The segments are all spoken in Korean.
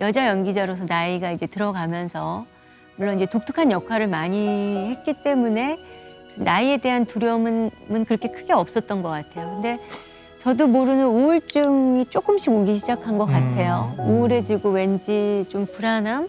여자 연기자로서 나이가 이제 들어가면서 물론 이제 독특한 역할을 많이 했기 때문에 나이에 대한 두려움은 은 그렇게 크게 없었던 것 같아요. 근데 저도 모르는 우울증이 조금씩 오기 시작한 것 같아요. 음. 우울해지고 왠지 좀 불안함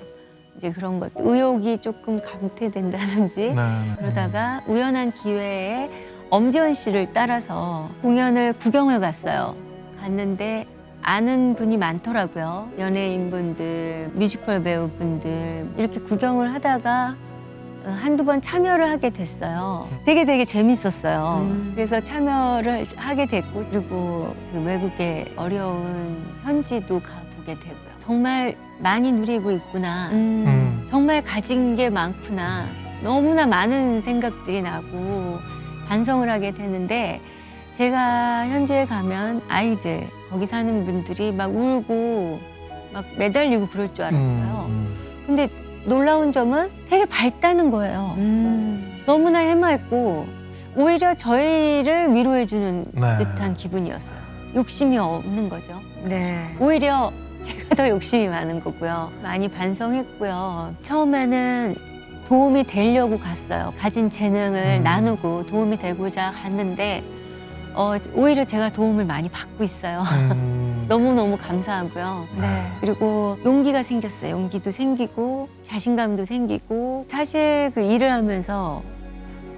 이제 그런 것, 의욕이 조금 감퇴된다든지 네, 네. 그러다가 우연한 기회에 엄지원 씨를 따라서 공연을 구경을 갔어요. 갔는데 아는 분이 많더라고요. 연예인분들, 뮤지컬 배우분들 이렇게 구경을 하다가 어, 한두 번 참여를 하게 됐어요. 되게 되게 재밌었어요. 음. 그래서 참여를 하게 됐고 그리고 그 외국의 어려운 현지도 가보게 되고요. 정말 많이 누리고 있구나. 음. 음. 정말 가진 게 많구나. 너무나 많은 생각들이 나고 반성을 하게 되는데 제가 현지에 가면 아이들 거기 사는 분들이 막 울고 막 매달리고 그럴 줄 알았어요. 음, 근데 놀라운 점은 되게 밝다는 거예요. 음. 너무나 해맑고 오히려 저희를 위로해주는 네. 듯한 기분이었어요. 욕심이 없는 거죠. 네. 오히려 제가 더 욕심이 많은 거고요. 많이 반성했고요. 처음에는 도움이 되려고 갔어요. 가진 재능을 음. 나누고 도움이 되고자 갔는데 어, 오히려 제가 도움을 많이 받고 있어요. 음. 너무너무 감사하고요. 네. 그리고 용기가 생겼어요. 용기도 생기고 자신감도 생기고 사실 그 일을 하면서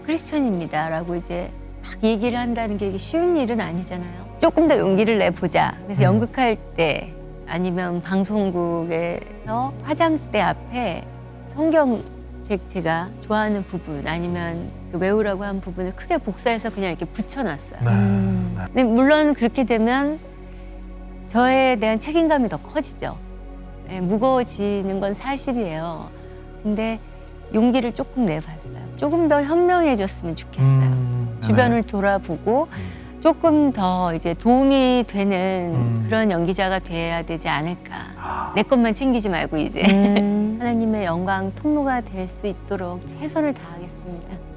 크리스천입니다라고 이제 막 얘기를 한다는 게 이게 쉬운 일은 아니잖아요. 조금 더 용기를 내보자. 그래서 음. 연극할 때 아니면 방송국에서 화장대 앞에 성경 제- 제가 좋아하는 부분 아니면 그 외우라고 한 부분을 크게 복사해서 그냥 이렇게 붙여놨어요. 네. 음. 네. 근데 물론 그렇게 되면 저에 대한 책임감이 더 커지죠. 네, 무거워지는 건 사실이에요. 근데 용기를 조금 내봤어요. 조금 더 현명해졌으면 좋겠어요. 음. 주변을 돌아보고 조금 더 이제 도움이 되는 음. 그런 연기자가 돼야 되지 않을까. 내 것만 챙기지 말고 이제 음. 하나님의 영광 통로가 될 수 있도록 최선을 다하겠습니다.